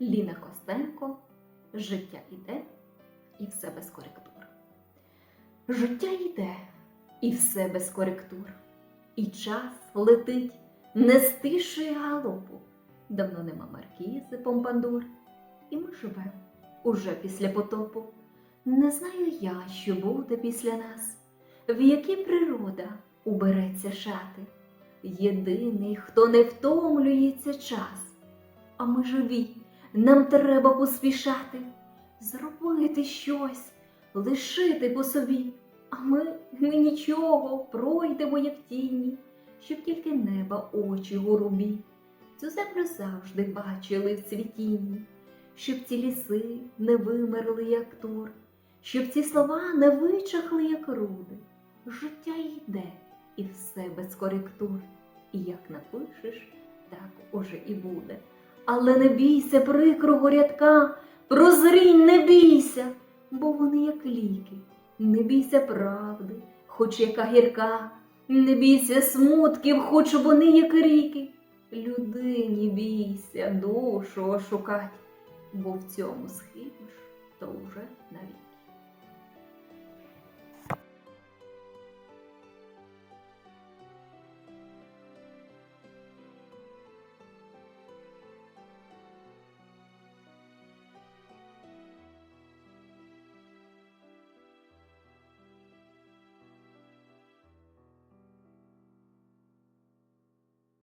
Ліна Костенко Життя іде і все без коректур. Життя йде і все без коректур. І час летить не стишує галопу. Давно нема маркізи помпандур. І ми живемо уже після потопу. Не знаю я, що буде після нас, в які природа убереться шати. Єдиний, хто не втомлюється час. А ми живі, нам треба поспішати, зробити щось, лишити по собі. А ми, ми нічого, пройдемо, як тіні, щоб тільки неба очі голубі. Цю землю завжди бачили в цвітінні, щоб ці ліси не вимерли, як тур, щоб ці слова не вичахли, як руди. Життя йде, і все без коректур. І як напишеш, так уже і буде. Але не бійся прикрого рядка, прозрінь не бійся, бо вони як ліки. Не бійся правди, хоч яка гірка, не бійся смутків, хоч вони як ріки. Людині бійся душу ошукать, бо в цьому схибиш, то вже навіть